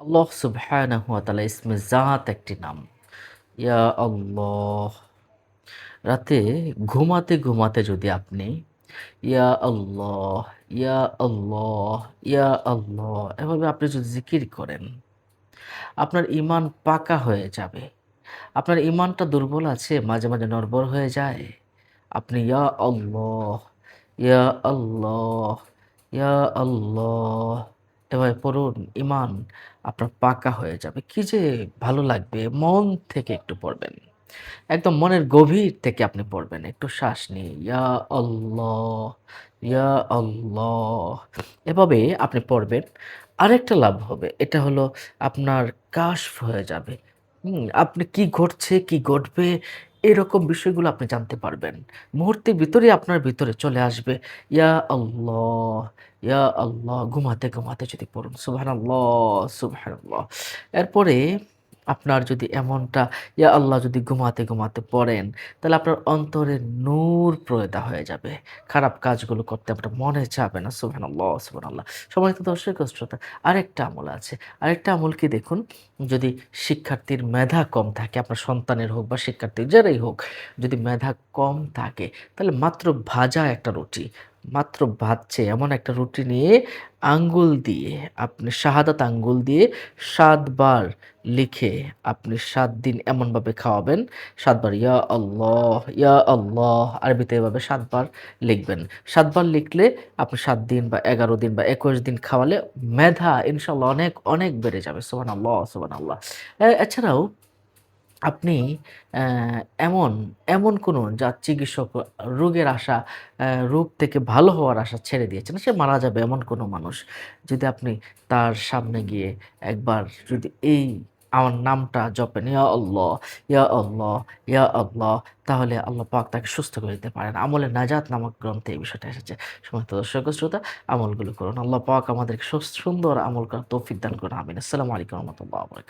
আল্লাহ সুবহানাহু ওয়া তাআলা ইসমে জাত একটি নাম। ইয়া আল্লাহ রাতে ঘুমাতে, ঘুমাতে যদি আপনি ইয়া আল্লাহ, ইয়া আল্লাহ, ইয়া আল্লাহ এভাবে আপনি যদি জিকির করেন, আপনার ইমান পাকা হয়ে যাবে। আপনার ইমানটা দুর্বল আছে, মাঝে, মাঝে নড়বড় হয়ে যায়। আপনি ইয়া আল্লাহ, ইয়া আল্লাহ, ইয়া আল্লাহ এভাবে পড়ুন, ইমান আপনার পাকা হয়ে যাবে। কি যে ভালো লাগবে মন থেকে একটু পড়বেন। একদম মনের গভীর থেকে আপনি পড়বেন। একটু শ্বাস নিয়ে ইয়া আল্লাহ, ইয়া আল্লাহ এভাবে আপনি পড়বেন। আরেকটা লাভ হবে। এটা হলো আপনার কাশফ হয়ে যাবে। আপনি কি ঘটছে, কি ঘটবে এরকম বিষয়গুলো আপনি জানতে পারবেন। মুহূর্তের ভিতরে আপনার ভিতরে চলে আসবে ইয়া আল্লাহ, ইয়া আল্লাহ ঘুমাতে, ঘুমাতে যদি পড়ুন সুবহানাল্লাহ, সুবহানাল্লাহ। এরপরে আপনার যদি এমনটা ইয়া আল্লাহ যদি ঘুমাতে, ঘুমাতে পড়েন তাহলে আপনার অন্তরে নূর পয়দা হয়ে যাবে। খারাপ কাজগুলো করতে আপনার মনে চাবে না। সুবহানাল্লাহ, সুবহানাল্লাহ। সম্মানিত দর্শক শ্রোতা আরেকটা আমল আছে। আরেকটা আমল কি দেখুন, যদি শিক্ষার্থীর মেধা কম থাকে, আপনার সন্তানের হোক বা শিক্ষার্থীর যারাই হোক, যদি মেধা কম থাকে তাহলে মাত্র ভাজা একটা রুটি, মাত্র ভাজছে এমন একটা রুটি নিয়ে আঙ্গুল দিয়ে আপনি শাহাদাত আঙ্গুল দিয়ে সাতবার লিখে আপনি সাত দিন এমনভাবে খাওয়াবেন। ৭ বার ইয়া আল্লাহ, ইয়া আল্লাহ আরবিতে এভাবে সাতবার লিখবেন। সাতবার লিখলে আপনি সাত দিন বা ১১ দিন বা ২১ দিন খাওয়ালে মেধা ইনশাল্লাহ অনেক, অনেক বেড়ে যাবে। সুবহানাল্লাহ, সুবহানাল্লাহ। এ এছাড়াও আপনি এমন, এমন কোনো যার চিকিৎসক রোগের আশা রোগ থেকে ভালো হওয়ার আশা ছেড়ে দিয়েছেন। সে মারা যাবে এমন কোনো মানুষ। যদি আপনি তার সামনে গিয়ে একবার যদি এই আমার নামটা জপেন ইয়া আল্লাহ, ইয়া আল্লাহ, ইয়া আল্লাহ তাহলে আল্লাহ পাক তাকে সুস্থ করে দিতে পারেন। আমলে নাজাত নামক গ্রন্থে এই বিষয়টা এসেছে। সমস্ত দর্শক শ্রোতা আমলগুলো করুন। আল্লাহ পাক আমাদেরকে সুন্দর আমল করার তৌফিক দান করুন। আমিন। আসসালামু আলাইকুম রাহমাতুল্লাহি।